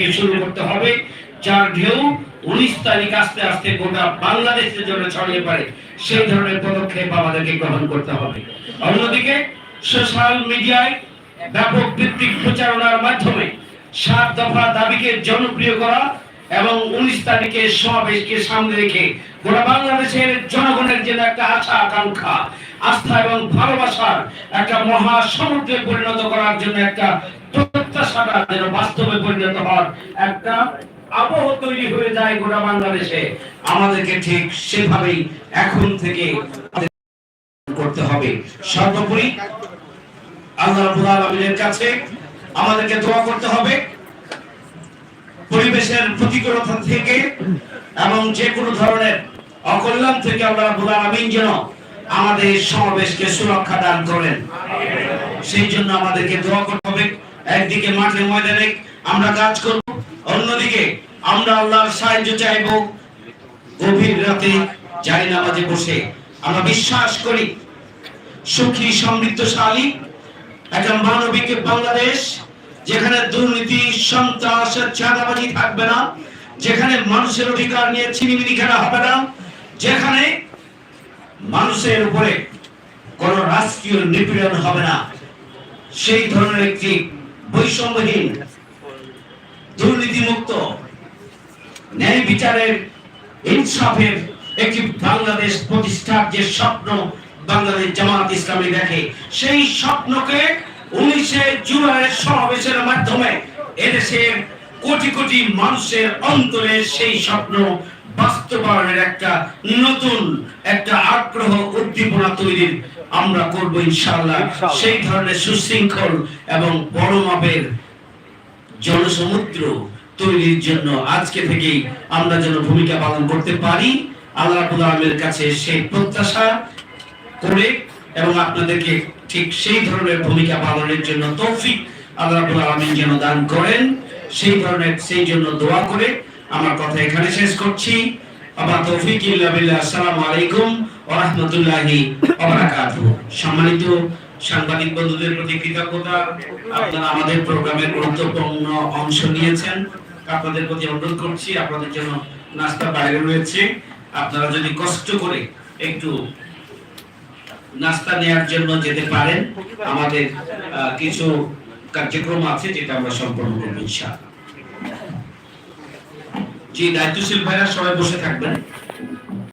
থেকে শুরু করতে হবে। যার ঢেউ উনিশ তারিখ আস্তে আস্তে গোটা বাংলাদেশের জন্য ছড়িয়ে পড়ে, সেই ধরনের পদক্ষেপ আমাদেরকে গ্রহণ করতে হবে। অন্যদিকে সোশ্যাল মিডিয়ায় ব্যাপক ভিত্তিক প্রচারণার মাধ্যমে সাত দফা দাবিকে জনপ্রিয় করা এবং উনিশ তারিখে সমাবেশকে সামনে রেখে গোটা বাংলাদেশের জনগণের জন্য একটা আশা, আকাঙ্ক্ষা, আস্থা এবং ভালোবাসার একটা মহা সমুদ্রে পরিণত করার জন্য একটা প্রত্যাশাটা যেন বাস্তবে পরিণত হওয়ার একটা আবহ তৈরি হয়ে যায় গোটা বাংলাদেশে। আমাদেরকে ঠিক সেভাবেই এখন থেকে করতে হবে। সর্বোপরি আল্লাহ কাছে আমাদেরকে দোয়া করতে হবে। পরিবেশের প্রতিকূলতা থেকে এবং যে কোনো ধরনের অকল্যাণ থেকে আল্লাহ রাব্বুল আলামিন যেন আমাদের সমাবেশকে সুরক্ষা দান করেন। সেই জন্য আমাদেরকে দোয়া করতে হবে। একদিকে মাঠে ময়দানে আমরা কাজ করব, অন্যদিকে আমরা আল্লাহর সাহায্য চাইব। গভীর রাতে জানি নামাজে বসে আমরা বিশ্বাস করি, সুখী, সমৃদ্ধশালী একটা মানবিক বাংলাদেশ, যেখানে দুর্নীতি, সন্ত্রাস চাঁদাবাজি থাকবে না, যেখানে মানুষের অধিকার নিয়ে ছিনিমিনি খেলা হবে না, যেখানে মানুষের উপরে কোন রাষ্ট্রীয় নিপীড়ন হবে না। সেই ধরনের একটি বৈষম্যহীন, দুর্নীতিমুক্ত, ন্যায় বিচারের, ইনসাফের একটি বাংলাদেশ প্রতিষ্ঠার যে স্বপ্ন বাংলাদেশ জামাত ইসলামী দেখে, সেই স্বপ্নকে উনিশে জুলাইয়ের সমাবেশের মাধ্যমে এদেশের কোটি কোটি মানুষের অন্তরে সেই স্বপ্ন বাস্তবায়নের একটা নতুন, একটা আগ্রহ উদ্দীপনা তৈরির আমরা করব ইনশাআল্লাহ। সেই ধরনের সুশৃঙ্খল এবং বড় মাপের জনসমুদ্র তৈরির জন্য আজকে থেকেই আমরা যেন ভূমিকা পালন করতে পারি। আল্লাহ আলামিনের কাছে সেই প্রত্যাশা করে এবং আপনাদেরকে ঠিক সেই ধরনের ভূমিকা পালনের জন্য তৌফিক আল্লাহ আলামিন যেন দান করেন। সেই ধরনের সেই জন্য দোয়া করে। আমার কথা এখানে শেষ করছি। আবার তৌফিক ইল্লা বিল্লাহ। আসসালামু আলাইকুম ওয়া রাহমাতুল্লাহি ওয়া বারাকাতুহু। সম্মানিত সাংবাদিক বন্ধুদের প্রতি কৃতজ্ঞতা। আপনারা আমাদের প্রোগ্রামের গুরুত্বপূর্ণ অংশ নিয়েছেন। আপনাদের প্রতি অনুরোধ করছি, আপনাদের জন্য নাস্তা বাইরে রয়েছে। আপনারা যদি কষ্ট করে একটু নাস্তা নেয়ার জন্য যেতে পারেন, আমাদের কিছু কার্যক্রম আছে যেটা আমরা সম্পন্ন করব ইনশাআল্লাহ। জি দায়িত্বশীল ভাইরা সবাই বসে থাকবেন।